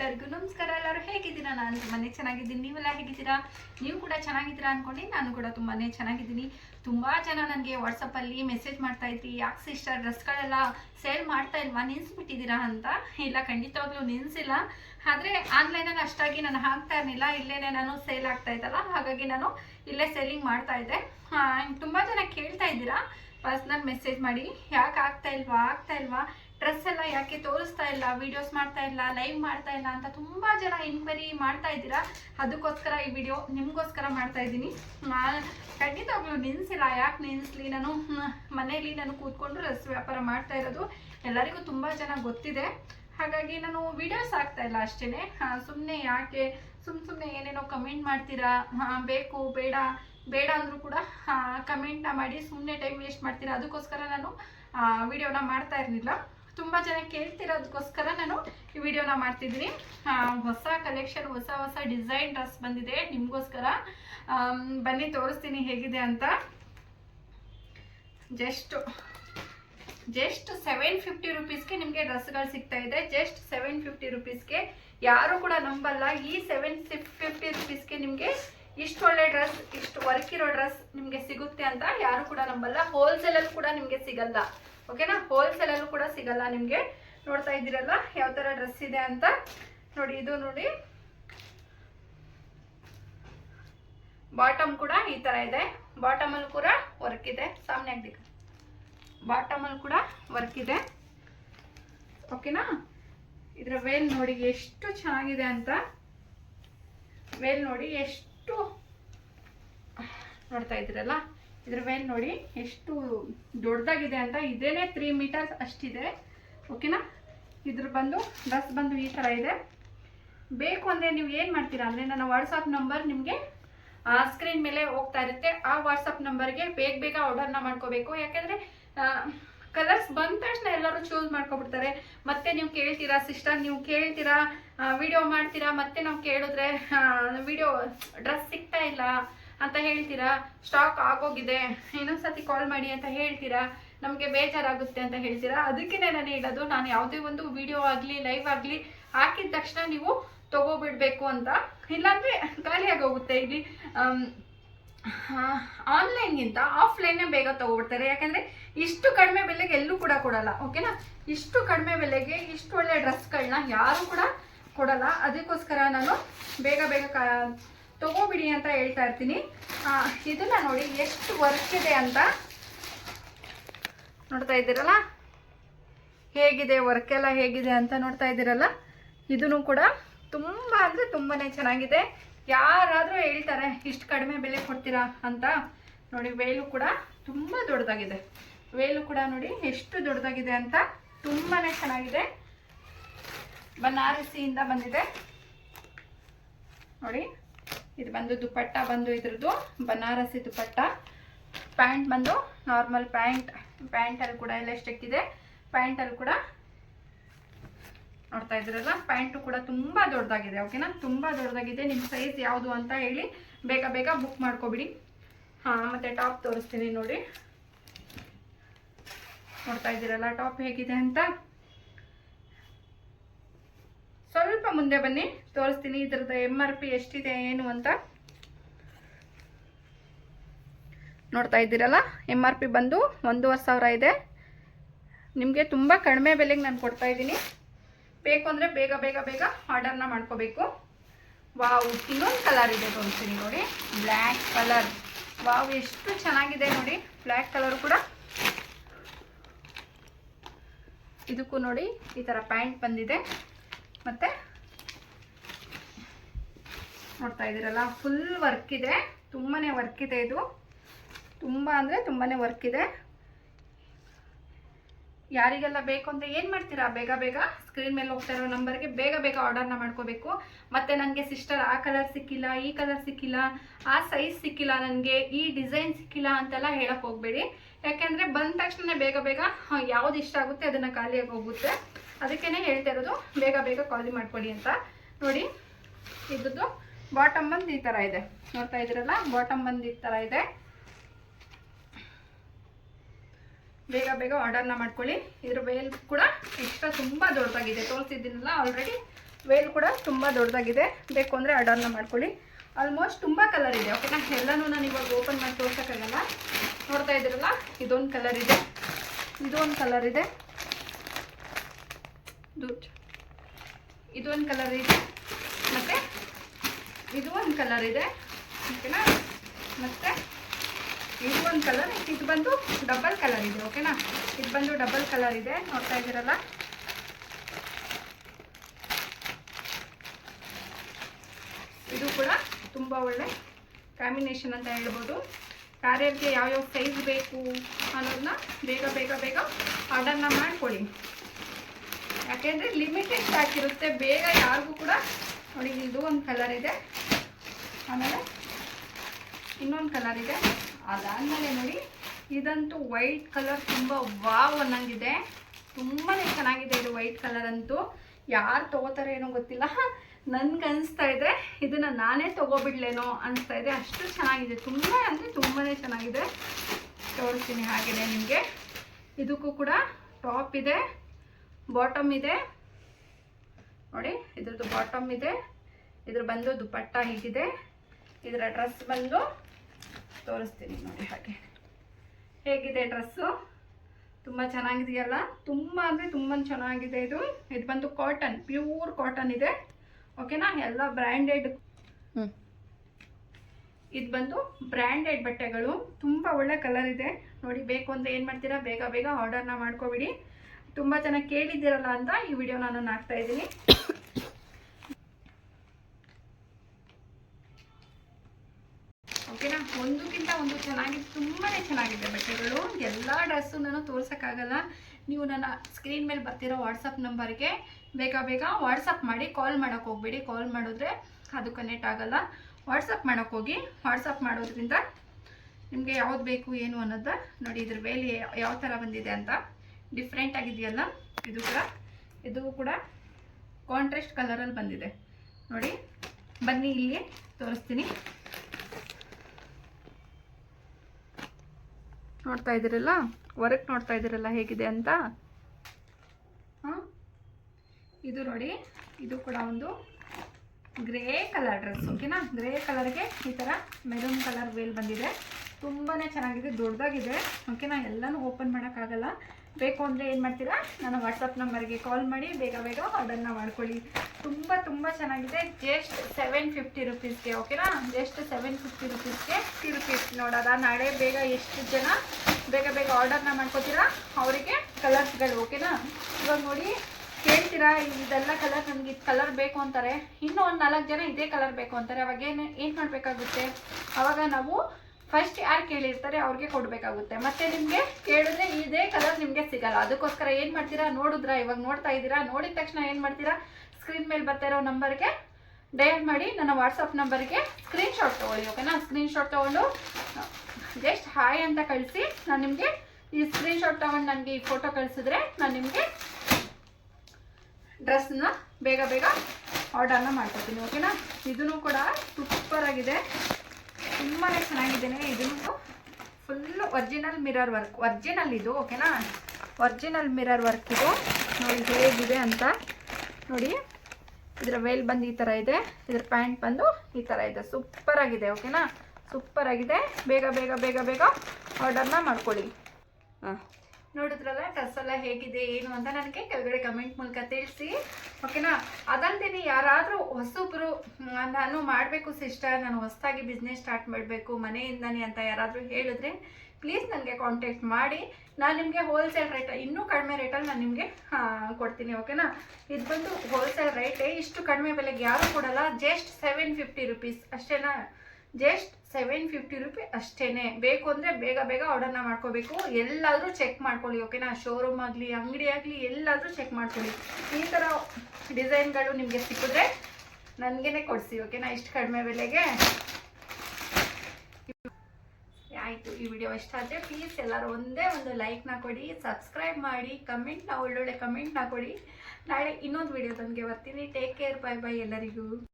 ಎಲ್ಲರಿಗೂ ನಮಸ್ಕಾರ. ಎಲ್ಲರೂ ಹೇಗಿದ್ದೀರಾ? ನಾನು ತುಂಬಾನೇ ಚೆನ್ನಾಗಿದ್ದೀನಿ. ನೀವೆಲ್ಲ ಹೇಗಿದ್ದೀರಾ? ನೀವು ಕೂಡ ಚೆನ್ನಾಗಿದ್ದೀರಾ ಅನ್ಕೊಂಡು ನಾನು ಕೂಡ ತುಂಬಾನೇ ಚೆನ್ನಾಗಿದ್ದೀನಿ. ತುಂಬಾ ಜನ ನನಗೆ ವಾಟ್ಸಪ್ಪಲ್ಲಿ ಮೆಸೇಜ್ ಮಾಡ್ತಾ ಇದ್ರಿ. ಯಾಕೆ ಸಿಸ್ಟರ್ ಡ್ರೆಸ್ಗಳೆಲ್ಲ ಸೇಲ್ ಮಾಡ್ತಾ ಇಲ್ವಾ? ನಿನ್ಸ್ಬಿಟ್ಟಿದ್ದೀರಾ ಅಂತ? ಇಲ್ಲ, ಖಂಡಿತವಾಗ್ಲೂ ನಿನ್ಸಿಲ್ಲ ಆದರೆ ಆನ್ಲೈನಲ್ಲಿ ಅಷ್ಟಾಗಿ ನಾನು ಹಾಕ್ತಾ ಇರಲಿಲ್ಲ. ಇಲ್ಲೇನೆ ನಾನು ಸೇಲ್ ಆಗ್ತಾ ಇದ್ದಲ್ಲ ಹಾಗಾಗಿ ನಾನು ಇಲ್ಲೇ ಸೇಲಿಂಗ್ ಮಾಡ್ತಾ ಇದ್ದೆ. ತುಂಬ ತುಂಬಾ ಜನ ಕೇಳ್ತಾ ಇದ್ದೀರಾ? ಪರ್ಸ್ನಲ್ ಮೆಸೇಜ್ ಮಾಡಿ. ಯಾಕೆ ಆಗ್ತಾ ಇಲ್ವಾ? ಆಗ್ತಾ ಇಲ್ವಾ? ಡ್ರೆಸ್ ಎಲ್ಲ ಯಾಕೆ ತೋರಿಸ್ತಾ ಇಲ್ಲ ವಿಡಿಯೋಸ್ ಮಾಡ್ತಾ ಇಲ್ಲ ಲೈವ್ ಮಾಡ್ತಾ ಇಲ್ಲ ಅಂತ ತುಂಬ ಜನ ಎನ್ಕ್ವೈರಿ ಮಾಡ್ತಾ ಇದ್ದೀರಾ? ಅದಕ್ಕೋಸ್ಕರ ಈ ವಿಡಿಯೋ ನಿಮಗೋಸ್ಕರ ಮಾಡ್ತಾ ಇದ್ದೀನಿ. ಖಂಡಿತವಾಗ್ಲೂ ನೆನೆಸಿಲ್ಲ, ಯಾಕೆ ನಿನ್ಸ್ಲಿ? ನಾನು ಮನೆಯಲ್ಲಿ ನಾನು ಕೂತ್ಕೊಂಡು ಡ್ರೆಸ್ ವ್ಯಾಪಾರ ಮಾಡ್ತಾ ಇರೋದು. ಎಲ್ಲರಿಗೂ ತುಂಬ ಜನ ಗೊತ್ತಿದೆ. ಹಾಗಾಗಿ ನಾನು ವಿಡಿಯೋಸ್ ಆಗ್ತಾ ಇಲ್ಲ ಅಷ್ಟೇ ಸುಮ್ಮನೆ ಯಾಕೆ ಸುಮ್ಮ ಸುಮ್ಮನೆ ಏನೇನೋ ಕಮೆಂಟ್ ಮಾಡ್ತೀರಾ? ಬೇಕು, ಬೇಡ ಬೇಡ ಅಂದರೂ ಕೂಡ ಕಮೆಂಟ್ನ ಮಾಡಿ ಸುಮ್ಮನೆ ಟೈಮ್ ವೇಸ್ಟ್ ಮಾಡ್ತೀರಾ? ಅದಕ್ಕೋಸ್ಕರ ನಾನು ವಿಡಿಯೋನ ಮಾಡ್ತಾ ಇರಲಿಲ್ಲ. ತುಂಬ ಜನ ಕೇಳ್ತಿರೋದಕ್ಕೋಸ್ಕರ ನಾನು ಈ ವಿಡಿಯೋನ ಮಾಡ್ತಿದ್ದೀನಿ. ಹೊಸ ಕಲೆಕ್ಷನ್ ಹೊಸ ಹೊಸ ಡಿಸೈನ್ ಡ್ರೆಸ್ ಬಂದಿದೆ. ನಿಮಗೋಸ್ಕರ ಬನ್ನಿ ತೋರಿಸ್ತೀನಿ ಹೇಗಿದೆ ಅಂತ. ಜಸ್ಟ್ ಜಸ್ಟ್ ಸೆವೆನ್ ಫಿಫ್ಟಿ ರುಪೀಸ್ಗೆ ನಿಮಗೆ ಡ್ರೆಸ್ಗಳು ಸಿಗ್ತಾ ಇದೆ. ಜಸ್ಟ್ ಸೆವೆನ್ ಫಿಫ್ಟಿ ರುಪೀಸ್ಗೆ ಯಾರು ಕೂಡ ನಂಬಲ್ಲ. ಈ ಸೆವೆನ್ ಫಿಫ್ಟಿ ರುಪೀಸ್ಗೆ ನಿಮಗೆ ಇಷ್ಟು ಒಳ್ಳೆ ಡ್ರೆಸ್ ಇಷ್ಟು ವರ್ಕ್ ಇರೋ ಡ್ರೆಸ್ ನಿಮಗೆ ಸಿಗುತ್ತೆ ಅಂತ ಯಾರು ಕೂಡ ನಂಬಲ್ಲ. ಹೋಲ್ಸೇಲಲ್ಲಿ ಕೂಡ ನಿಮಗೆ ಸಿಗಲ್ಲ. ಓಕೆನಾ? ಹೋಲ್ಸೇಲಲ್ಲೂ ಕೂಡ ಸಿಗಲ್ಲ ನಿಮಗೆ. ನೋಡ್ತಾ ಇದ್ದೀರಲ್ಲ ಯಾವ ಥರ ಡ್ರೆಸ್ ಇದೆ ಅಂತ? ನೋಡಿ, ಇದು ನೋಡಿ. ಬಾಟಮ್ ಕೂಡ ಈ ಥರ ಇದೆ. ಬಾಟಮಲ್ಲಿ ಕೂಡ ವರ್ಕ್ ಇದೆ. ಸಾಮನೆ ಆಗ್ದಿಕ್ಕ ಬಾಟಮಲ್ಲಿ ಕೂಡ ವರ್ಕ್ ಇದೆ. ಓಕೆನಾ? ಇದರ ವೇಲ್ ನೋಡಿ ಎಷ್ಟು ಚೆನ್ನಾಗಿದೆ ಅಂತ. ವೇಲ್ ನೋಡಿ ಎಷ್ಟು ನೋಡ್ತಾ ಇದ್ದೀರಲ್ಲ? ಇದ್ರ ಮೇಲೆ ನೋಡಿ ಎಷ್ಟು ದೊಡ್ಡದಾಗಿದೆ ಅಂತ. ಇದೇನೆ ತ್ರೀ ಮೀಟರ್ಸ್ ಅಷ್ಟಿದೆ. ಓಕೆನಾ ಇದ್ರ ಬಂದು ಡ್ರೆಸ್ ಬಂದು ಈ ಥರ ಇದೆ. ಬೇಕು ಅಂದರೆ ನೀವು ಏನು ಮಾಡ್ತೀರಾ ಅಂದರೆ, ನನ್ನ ವಾಟ್ಸಪ್ ನಂಬರ್ ನಿಮಗೆ ಆ ಸ್ಕ್ರೀನ್ ಮೇಲೆ ಹೋಗ್ತಾ ಇರುತ್ತೆ. ಆ ವಾಟ್ಸಪ್ ನಂಬರ್ಗೆ ಬೇಗ ಬೇಗ ಆರ್ಡರ್ನ ಮಾಡ್ಕೋಬೇಕು. ಯಾಕೆಂದರೆ ಕಲರ್ಸ್ ಬಂದ ತಕ್ಷಣ ಎಲ್ಲರೂ ಚೂಸ್ ಮಾಡ್ಕೊಬಿಡ್ತಾರೆ. ಮತ್ತೆ ನೀವು ಕೇಳ್ತೀರಾ ಸಿಸ್ಟರ್ ನೀವು ಕೇಳ್ತೀರಾ ವಿಡಿಯೋ ಮಾಡ್ತೀರಾ, ಮತ್ತೆ ನಾವು ಕೇಳಿದ್ರೆ ವಿಡಿಯೋ ಡ್ರೆಸ್ ಸಿಗ್ತಾ ಇಲ್ಲ. ಅಂತ ಹೇಳ್ತೀರಾ? ಸ್ಟಾಕ್ ಆಗೋಗಿದೆ. ಇನ್ನೊಂದ್ಸತಿ ಕಾಲ್ ಮಾಡಿ ಅಂತ ಹೇಳ್ತೀರಾ? ನಮಗೆ ಬೇಜಾರಾಗುತ್ತೆ ಅಂತ ಹೇಳ್ತೀರಾ? ಅದಕ್ಕೆ ನಾನು ಹೇಳೋದು, ನಾನು ಯಾವುದೇ ಒಂದು ವಿಡಿಯೋ ಆಗಲಿ ಲೈವ್ ಆಗಲಿ ಹಾಕಿದ ತಕ್ಷಣ ನೀವು ತಗೋಬಿಡ್ಬೇಕು ಅಂತ. ಇಲ್ಲಾಂದರೆ ಖಾಲಿಯಾಗಿ ಹೋಗುತ್ತೆ ಇಲ್ಲಿ ಆನ್ಲೈನ್ಗಿಂತ ಆಫ್ಲೈನೇ ಬೇಗ ತಗೋಬಿಡ್ತಾರೆ. ಯಾಕಂದರೆ ಇಷ್ಟು ಕಡಿಮೆ ಬೆಲೆಗೆ ಎಲ್ಲೂ ಕೂಡ ಕೊಡಲ್ಲ. ಓಕೆನಾ ಇಷ್ಟು ಕಡಿಮೆ ಬೆಲೆಗೆ ಇಷ್ಟು ಒಳ್ಳೆ ಡ್ರೆಸ್ಗಳನ್ನ ಯಾರು ಕೂಡ ಕೊಡಲ್ಲ. ಅದಕ್ಕೋಸ್ಕರ ನಾನು ಬೇಗ ಬೇಗ ತಗೋಬಿಡಿ ಅಂತ ಹೇಳ್ತಾ ಇರ್ತೀನಿ. ಇದನ್ನು ನೋಡಿ ಎಷ್ಟು ವರ್ಕ್ ಇದೆ ಅಂತ ನೋಡ್ತಾ ಇದ್ದೀರಲ್ಲ? ಹೇಗಿದೆ ವರ್ಕ್ ಎಲ್ಲ ಹೇಗಿದೆ ಅಂತ ನೋಡ್ತಾ ಇದ್ದೀರಲ್ಲ? ಇದನ್ನು ಕೂಡ ತುಂಬ ಅಂದರೆ ತುಂಬಾ ಚೆನ್ನಾಗಿದೆ. ಯಾರಾದರೂ ಹೇಳ್ತಾರೆ, ಇಷ್ಟು ಕಡಿಮೆ ಬೆಲೆ ಕೊಡ್ತೀರಾ ಅಂತ. ನೋಡಿ ವೇಲು ಕೂಡ ತುಂಬ ದೊಡ್ಡದಾಗಿದೆ. ವೇಲು ಕೂಡ ನೋಡಿ ಎಷ್ಟು ದೊಡ್ಡದಾಗಿದೆ ಅಂತ ತುಂಬಾ ಚೆನ್ನಾಗಿದೆ. ಬನಾರಸಿಯಿಂದ ಬಂದಿದೆ. ನೋಡಿ ಇದು ಬಂದು ದುಪಟ್ಟ, ಬಂದು ಇದ್ರದ್ದು ಬನಾರಸಿ ದುಪಟ್ಟ. ಪ್ಯಾಂಟ್ ಬಂದು ನಾರ್ಮಲ್ ಪ್ಯಾಂಟ್, ಪ್ಯಾಂಟಲ್ಲಿ ಕೂಡ ಎಲ್ಲ ಎಷ್ಟಕ್ಕಿದೆ ಪ್ಯಾಂಟಲ್ಲಿ ಕೂಡ ನೋಡ್ತಾ ಇದ್ರಲ್ಲ ಪ್ಯಾಂಟು ಕೂಡ ತುಂಬ ದೊಡ್ಡದಾಗಿದೆ, ಓಕೆನಾ? ತುಂಬ ದೊಡ್ಡದಾಗಿದೆ. ನಿಮ್ಮ ಸೈಜ್ ಯಾವುದು ಅಂತ ಹೇಳಿ ಬೇಗ ಬೇಗ ಬುಕ್ ಮಾಡ್ಕೊಬಿಡಿ. ಹಾಂ, ಮತ್ತು ಟಾಪ್ ತೋರಿಸ್ತೀನಿ ನೋಡಿ. ನೋಡ್ತಾ ಇದ್ದೀರಲ್ಲ, ಟಾಪ್ ಹೇಗಿದೆ ಅಂತ? ಮುಂದೆ ಬನ್ನಿ. ತೋರಿಸ್ತೀನಿ ಇದ್ರದ್ದು ಎಂ ಆರ್ ಪಿ ಎಷ್ಟಿದೆ, ಏನು ಅಂತ. ನೋಡ್ತಾ ಇದ್ದೀರಲ್ಲ? ಎಂ ಆರ್ ಪಿ ಬಂದು ಒಂದೂವರೆ ಸಾವಿರ ಇದೆ. ನಿಮಗೆ ತುಂಬ ಕಡಿಮೆ ಬೆಲೆಗೆ ನಾನು ಕೊಡ್ತಾ ಇದ್ದೀನಿ. ಬೇಕು ಅಂದರೆ ಬೇಗ ಬೇಗ ಬೇಗ ಆರ್ಡರ್ನ ಮಾಡ್ಕೋಬೇಕು. ವಾವ್, ಇನ್ನೊಂದು ಕಲರ್ ಇದೆ ತೋರಿಸ್ತೀನಿ ನೋಡಿ. ಬ್ಲ್ಯಾಕ್ ಕಲರ್ ವಾವ್, ಎಷ್ಟು ಚೆನ್ನಾಗಿದೆ ನೋಡಿ. ಬ್ಲ್ಯಾಕ್ ಕಲರ್ ಕೂಡ. ಇದಕ್ಕೂ ನೋಡಿ ಈ ಥರ ಪ್ಯಾಂಟ್ ಬಂದಿದೆ. ಮತ್ತು ನೋಡ್ತಾ ಇದ್ದೀರಲ್ಲ? ಫುಲ್ ವರ್ಕ್ ಇದೆ. ತುಂಬಾ ವರ್ಕ್ ಇದೆ ಇದು. ತುಂಬ ಅಂದರೆ ತುಂಬಾ ವರ್ಕ್ ಇದೆ. ಯಾರಿಗೆಲ್ಲ ಬೇಕು ಅಂತ ಏನು ಮಾಡ್ತೀರಾ? ಬೇಗ ಬೇಗ ಸ್ಕ್ರೀನ್ ಮೇಲೆ ಹೋಗ್ತಾ ಇರೋ ನಂಬರ್ಗೆ ಬೇಗ ಬೇಗ ಆರ್ಡರ್ನ ಮಾಡ್ಕೋಬೇಕು. ಮತ್ತು ನನಗೆ ಸಿಸ್ಟರ್ ಆ ಕಲರ್ ಸಿಕ್ಕಿಲ್ಲ, ಈ ಕಲರ್ ಸಿಕ್ಕಿಲ್ಲ, ಆ ಸೈಜ್ ಸಿಕ್ಕಿಲ್ಲ ನನಗೆ ಈ ಡಿಸೈನ್ ಸಿಕ್ಕಿಲ್ಲ ಅಂತೆಲ್ಲ ಹೇಳಕ್ಕೆ ಹೋಗಬೇಡಿ. ಯಾಕೆಂದರೆ ಬಂದ ತಕ್ಷಣ ಬೇಗ ಬೇಗ ಯಾವ್ದು ಇಷ್ಟ ಆಗುತ್ತೆ ಅದನ್ನು ಖಾಲಿಯಾಗಿ ಹೋಗುತ್ತೆ ಅದಕ್ಕೇ ಹೇಳ್ತಾ ಇರೋದು, ಬೇಗ ಬೇಗ ಖಾಲಿ ಮಾಡ್ಕೊಡಿ ಅಂತ. ನೋಡಿ ಇದ್ದದ್ದು ಬಾಟಮ್ ಬಂದು ಈ ಥರ ಇದೆ. ನೋಡ್ತಾ ಇದ್ದೀರಲ್ಲ? ಬಾಟಮ್ ಬಂದು ಈ ಥರ ಇದೆ. ಬೇಗ ಬೇಗ ಆರ್ಡರ್ನ ಮಾಡ್ಕೊಳ್ಳಿ. ಇದ್ರ ವೇಲ್ ಕೂಡ ಎಕ್ಸ್ಟ್ರಾ ತುಂಬ ದೊಡ್ಡದಾಗಿದೆ. ತೋರಿಸಿದ್ದೀನಲ್ಲ ಆಲ್ರೆಡಿ ವೇಲ್ ಕೂಡ ತುಂಬ ದೊಡ್ಡದಾಗಿದೆ. ಬೇಕು ಅಂದರೆ ಆರ್ಡರ್ನ ಮಾಡ್ಕೊಳ್ಳಿ. ಆಲ್ಮೋಸ್ಟ್ ತುಂಬ ಕಲರ್ ಇದೆ. ಓಕೆನಾ ಎಲ್ಲನೂ ನಾನು ಇವಾಗ ಓಪನ್ ಮಾಡಿ ತೋರ್ಸೋಕ್ಕಾಗಲ್ಲ. ನೋಡ್ತಾ ಇದ್ದೀರಲ್ಲ? ಇದೊಂದು ಕಲರ್ ಇದೆ. ಇದೊಂದು ಕಲರ್ ಇದೆ. ಇದೊಂದು ಕಲರ್ ಇದೆ. ಮತ್ತು ಇದು ಒಂದು ಕಲರ್ ಇದೆ. ಓಕೆನಾ ಮತ್ತು ಇದು ಒಂದು ಕಲರ್ ಇದು ಬಂದು ಡಬಲ್ ಕಲರ್ ಇದೆ ಓಕೆನಾ ಇದು ಬಂದು ಡಬಲ್ ಕಲರ್ ಇದೆ, ನೋಡ್ತಾ ಇದ್ದೀರಲ್ಲ? ಇದು ಕೂಡ ತುಂಬ ಒಳ್ಳೆ ಕಾಂಬಿನೇಷನ್ ಅಂತ ಹೇಳ್ಬೋದು. ಯಾರ್ಯಾರಿಗೆ ಯಾವ್ಯಾವ ಸೈಜ್ ಬೇಕು ಅನ್ನೋದನ್ನ ಬೇಗ ಬೇಗ ಬೇಗ ಆರ್ಡರ್ನ ಮಾಡ್ಕೊಳ್ಳಿ. ಯಾಕೆಂದರೆ ಲಿಮಿಟೆಡ್ ಸ್ಟಾಕ್ ಇರುತ್ತೆ, ಬೇಗ ಯಾರಿಗೂ ಕೂಡ ನೋಡಿ, ಇದು ಒಂದು ಕಲರ್ ಇದೆ. ಆಮೇಲೆ ಇನ್ನೊಂದು ಕಲರ್ ಇದೆ. ಅದಾದಮೇಲೆ ನೋಡಿ, ಇದಂತೂ ವೈಟ್ ಕಲರ್ ತುಂಬ ವಾವ್ ಅನ್ನಂಗಿದೆ. ತುಂಬಾ ಚೆನ್ನಾಗಿದೆ ಇದು ವೈಟ್ ಕಲರ್ ಅಂತೂ. ಯಾರು ತೊಗೋತಾರೆ ಏನೋ ಗೊತ್ತಿಲ್ಲ. ನನ್ಗೆ ಅನಿಸ್ತಾ ಇದೆ. ಇದನ್ನು ನಾನೇ ತೊಗೋಬಿಡ್ಲೇನೋ ಅನಿಸ್ತಾ ಇದೆ. ಅಷ್ಟು ಚೆನ್ನಾಗಿದೆ. ತುಂಬ ಅಂದರೆ ತುಂಬಾ ಚೆನ್ನಾಗಿದೆ. ತೋರಿಸ್ತೀನಿ ಹಾಗೆಯೇ ನಿಮಗೆ. ಇದಕ್ಕೂ ಕೂಡ ಟಾಪ್ ಇದೆ. ಬಾಟಮ್ ಇದೆ. ನೋಡಿ, ಇದ್ರದ್ದು ಬಾಟಮ್ ಇದೆ. ಇದ್ರ ಬಂದು ದುಪಟ್ಟ ಹೀಗಿದೆ. ಇದರ ಡ್ರೆಸ್ ಬಂದು ತೋರಿಸ್ತೀನಿ ನೋಡಿ ಹಾಗೆ. ಹೇಗಿದೆ ಡ್ರೆಸ್ಸು ತುಂಬ ಚೆನ್ನಾಗಿದೆಯಲ್ಲ? ತುಂಬ ಅಂದರೆ ತುಂಬ ಚೆನ್ನಾಗಿದೆ ಇದು. ಇದು ಬಂದು ಕಾಟನ್ ಪ್ಯೂರ್ ಕಾಟನ್ ಇದೆ. ಓಕೆನಾ ಎಲ್ಲ ಬ್ರ್ಯಾಂಡೆಡ್ ಇದು ಬಂದು ಬ್ರ್ಯಾಂಡೆಡ್ ಬಟ್ಟೆಗಳು. ತುಂಬ ಒಳ್ಳೆ ಕಲರ್ ಇದೆ. ನೋಡಿ ಬೇಕು ಅಂದರೆ ಏನು ಮಾಡ್ತೀರಾ? ಬೇಗ ಬೇಗ ಆರ್ಡರ್ನ ಮಾಡ್ಕೊಬಿಡಿ. ತುಂಬ ಚೆನ್ನಾಗಿ ಕೇಳಿದ್ದೀರಲ್ಲ ಅಂತ ಈ ವಿಡಿಯೋ ನಾನು ಹಾಕ್ತಾ ಇದ್ದೀನಿ. ಓಕೆನಾ? ಒಂದಕ್ಕಿಂತ ಒಂದು ಚೆನ್ನಾಗಿದೆ ತುಂಬಾ ಚೆನ್ನಾಗಿದೆ ಬಟ್ಟೆಗಳು. ಎಲ್ಲ ಡ್ರೆಸ್ಸು ನಾನು ತೋರ್ಸೋಕ್ಕಾಗಲ್ಲ. ನೀವು ನನ್ನ ಸ್ಕ್ರೀನ್ ಮೇಲೆ ಬರ್ತಿರೋ ವಾಟ್ಸಪ್ ನಂಬರ್ಗೆ ಬೇಗ ಬೇಗ ವಾಟ್ಸಪ್ ಮಾಡಿ ಕಾಲ್ ಮಾಡೋಕ್ಕೆ ಹೋಗ್ಬೇಡಿ. ಕಾಲ್ ಮಾಡಿದ್ರೆ ಅದು ಕನೆಕ್ಟ್ ಆಗೋಲ್ಲ. ವಾಟ್ಸಪ್ ಮಾಡೋಕ್ಕೆ ಹೋಗಿ ವಾಟ್ಸಪ್ ಮಾಡೋದ್ರಿಂದ ನಿಮಗೆ ಯಾವ್ದು ಬೇಕು, ಏನು ಅನ್ನೋದು ನೋಡಿ ಇದ್ರ ಮೇಲೆ ಯಾವ ಥರ ಬಂದಿದೆ ಅಂತ. ಡಿಫ್ರೆಂಟ್ ಆಗಿದೆಯಲ್ಲ, ಇದು ಕೂಡ ಇದು ಕೂಡ ಕಾಂಟ್ರಾಸ್ಟ್ ಕಲರಲ್ಲಿ ಬಂದಿದೆ. ನೋಡಿ, ಬನ್ನಿ ಇಲ್ಲಿ ತೋರಿಸ್ತೀನಿ. ನೋಡ್ತಾ ಇದ್ದೀರಲ್ಲ? ವರ್ಕ್ ನೋಡ್ತಾ ಇದ್ದೀರಲ್ಲ ಹೇಗಿದೆ ಅಂತ? ಹಾಂ? ಇದು ನೋಡಿ, ಇದು ಕೂಡ ಒಂದು ಗ್ರೇ ಕಲರ್ ಡ್ರೆಸ್ ಓಕೆನಾ ಗ್ರೇ ಕಲರ್ಗೆ ಈ ಥರ ಮೆರೂನ್ ಕಲರ್ ವೇಲ್ ಬಂದಿದೆ. ತುಂಬಾ ಚೆನ್ನಾಗಿದೆ, ದೊಡ್ಡದಾಗಿದೆ. ಓಕೆ ಓಕೆನಾ ಎಲ್ಲನೂ ಓಪನ್ ಮಾಡೋಕ್ಕಾಗಲ್ಲ ಬೇಕು ಅಂದರೆ ಏನು ಮಾಡ್ತೀರಾ? ನನ್ನ ವಾಟ್ಸಪ್ ನಂಬರ್ಗೆ ಕಾಲ್ ಮಾಡಿ, ಬೇಗ ಬೇಗ ಆರ್ಡರ್ನ ಮಾಡ್ಕೊಳ್ಳಿ. ತುಂಬ ತುಂಬ ಚೆನ್ನಾಗಿದೆ. ಜಸ್ಟ್ ಸೆವೆನ್ ಫಿಫ್ಟಿ ರುಪೀಸ್ಗೆ ಓಕೆನಾ ಜಸ್ಟ್ ಸೆವೆನ್ ಫಿಫ್ಟಿ ರುಪೀಸ್ಗೆ ಫಿಫ್ಟಿ ರುಪೀಸ್ ನೋಡೋದ. ನಾಳೆ ಬೇಗ ಎಷ್ಟು ಜನ ಬೇಗ ಬೇಗ ಆರ್ಡರ್ನ ಮಾಡ್ಕೋತೀರಾ? ಅವರಿಗೆ ಕಲರ್ಸ್ಗಳು ಓಕೆನಾ ಇವಾಗ ನೋಡಿ, ಕೇಳ್ತೀರಾ? ಇದೆಲ್ಲ ಕಲರ್ ನನಗೆ ಇದು ಕಲರ್ ಬೇಕು ಅಂತಾರೆ. ಇನ್ನೂ ಒಂದು ನಾಲ್ಕು ಜನ ಇದೇ ಕಲರ್ ಬೇಕು ಅಂತಾರೆ. ಅವಾಗ ಏನು ಏನು ಮಾಡಬೇಕಾಗುತ್ತೆ? ಅವಾಗ ನಾವು ಫಸ್ಟ್ ಯಾರು ಕೇಳಿರ್ತಾರೆ ಅವ್ರಿಗೆ ಕೊಡಬೇಕಾಗುತ್ತೆ. ಮತ್ತೆ ನಿಮಗೆ ಕೇಳಿದ್ರೆ ಇದೇ ಕಲರ್ ನಿಮಗೆ ಸಿಗಲ್ಲ. ಅದಕ್ಕೋಸ್ಕರ ಏನು ಮಾಡ್ತೀರಾ? ನೋಡಿದ್ರಾ? ಇವಾಗ ನೋಡ್ತಾ ಇದ್ದೀರಾ? ನೋಡಿದ ತಕ್ಷಣ ಏನು ಮಾಡ್ತೀರಾ? ಸ್ಕ್ರೀನ್ ಮೇಲೆ ಬರ್ತಾ ಇರೋ ನಂಬರ್ಗೆ ಡಯಲ್ ಮಾಡಿ ನನ್ನ ವಾಟ್ಸಪ್ ನಂಬರ್ಗೆ ಸ್ಕ್ರೀನ್ಶಾಟ್ ತೊಗೊಳ್ಳಿ ಓಕೆನಾ ಸ್ಕ್ರೀನ್ಶಾಟ್ ತೊಗೊಂಡು ಜಸ್ಟ್ ಹಾಯ್ ಅಂತ ಕಳಿಸಿ, ನಾನು ನಿಮಗೆ ಈ ಸ್ಕ್ರೀನ್ಶಾಟ್ ತೊಗೊಂಡು ನನಗೆ ಈ ಫೋಟೋ ಕಳಿಸಿದ್ರೆ ನಾನು ನಿಮಗೆ ಡ್ರೆಸ್ನ ಬೇಗ ಬೇಗ ಆರ್ಡರ್ನ ಮಾಡ್ಕೊತೀನಿ ಓಕೆನಾ ಇದೂ ಕೂಡ ಸೂಪರ್ ಆಗಿದೆ. ತುಂಬಾ ಚೆನ್ನಾಗಿದ್ದೇನೆ. ಇದನ್ನು full original mirror work original ಇದು ಓಕೆನಾ ಒರ್ಜಿನಲ್ ಮಿರರ್ ವರ್ಕ್ ಇದು. ನೋಡಿ ಹೇಗಿದೆ ಅಂತ. ನೋಡಿ, ಇದರ ವೇಲ್ ಬಂದು ಈ ಥರ ಇದೆ. ಇದರ ಪ್ಯಾಂಟ್ ಬಂದು ಈ ಥರ ಇದೆ. ಸೂಪರ್ ಆಗಿದೆ ಓಕೆನಾ ಸೂಪರ್ ಆಗಿದೆ. ಬೇಗ ಬೇಗ ಬೇಗ ಬೇಗ ಆರ್ಡರ್ನ ಮಾಡ್ಕೊಳ್ಳಿ. ಹಾಂ. ನೋಡಿದ್ರಲ್ಲ ಡ್ರೆಸ್ ಎಲ್ಲ ಹೇಗಿದೆ, ಏನು ಅಂತ ನನಗೆ ಕೆಳಗಡೆ ಕಮೆಂಟ್ ಮೂಲಕ ತಿಳಿಸಿ. ಓಕೆನಾ ಅದಲ್ಲದೆ ಯಾರಾದರೂ ಹೊಸೊಬ್ಬರು ನಾನು ಮಾಡಬೇಕು ಸಿಸ್ಟರ್ ನಾನು ಹೊಸದಾಗಿ ಬಿಸ್ನೆಸ್ ಸ್ಟಾರ್ಟ್ ಮಾಡಬೇಕು, ಮನೆಯಿಂದನೇ ಅಂತ ಯಾರಾದರೂ ಹೇಳಿದ್ರೆ ಪ್ಲೀಸ್ ನನಗೆ ಕಾಂಟ್ಯಾಕ್ಟ್ ಮಾಡಿ. ನಾನು ನಿಮಗೆ ಹೋಲ್ಸೇಲ್ ರೇಟ್ ಇನ್ನೂ ಕಡಿಮೆ ರೇಟಲ್ಲಿ ನಾನು ನಿಮಗೆ ಕೊಡ್ತೀನಿ ಓಕೆನಾ ಇದು ಬಂದು ಹೋಲ್ಸೇಲ್ ರೇಟೇ ಇಷ್ಟು ಕಡಿಮೆ ಬೆಲೆಗೆ ಯಾರೂ ಕೊಡಲ್ಲ ಜಸ್ಟ್ ಸೆವೆನ್ ಫಿಫ್ಟಿ ರುಪೀಸ್ ಅಷ್ಟೇನಾ? ಜಸ್ಟ್ ಸೆವೆನ್ ಫಿಫ್ಟಿ ರುಪಿ ಅಷ್ಟೇನೆ. ಬೇಕು ಅಂದರೆ ಬೇಗ ಬೇಗ ಆರ್ಡರ್ನ ಮಾಡ್ಕೋಬೇಕು. ಎಲ್ಲಾದರೂ ಚೆಕ್ ಮಾಡ್ಕೊಳ್ಳಿ ಓಕೆನಾ ಶೋರೂಮ್ ಆಗಲಿ, ಅಂಗಡಿ ಆಗಲಿ, ಎಲ್ಲಾದರೂ ಚೆಕ್ ಮಾಡ್ಕೊಳ್ಳಿ. ಈ ಥರ ಡಿಸೈನ್ಗಳು ನಿಮಗೆ ಸಿಕ್ಕಿದ್ರೆ ನನಗೇ ಕೊಡಿಸಿ ಓಕೆನಾ ಇಷ್ಟು ಕಡಿಮೆ ಬೆಲೆಗೆ. ಆಯಿತು, ಈ ವಿಡಿಯೋ ಇಷ್ಟ ಆದರೆ ಪ್ಲೀಸ್ ಎಲ್ಲರೂ ಒಂದೇ ಒಂದು ಲೈಕ್ನ ಕೊಡಿ ಸಬ್ಸ್ಕ್ರೈಬ್ ಮಾಡಿ ಕಮೆಂಟ್ನ ಒಳ್ಳೊಳ್ಳೆ ಕಮೆಂಟ್ನ ಕೊಡಿ. ನಾಳೆ ಇನ್ನೊಂದು ವಿಡಿಯೋ ವಿಡಿಯೋದೊಂದಿಗೆ ಬರ್ತೀನಿ. ಟೇಕ್ ಕೇರ್ ಬೈ ಬೈ ಎಲ್ಲರಿಗೂ.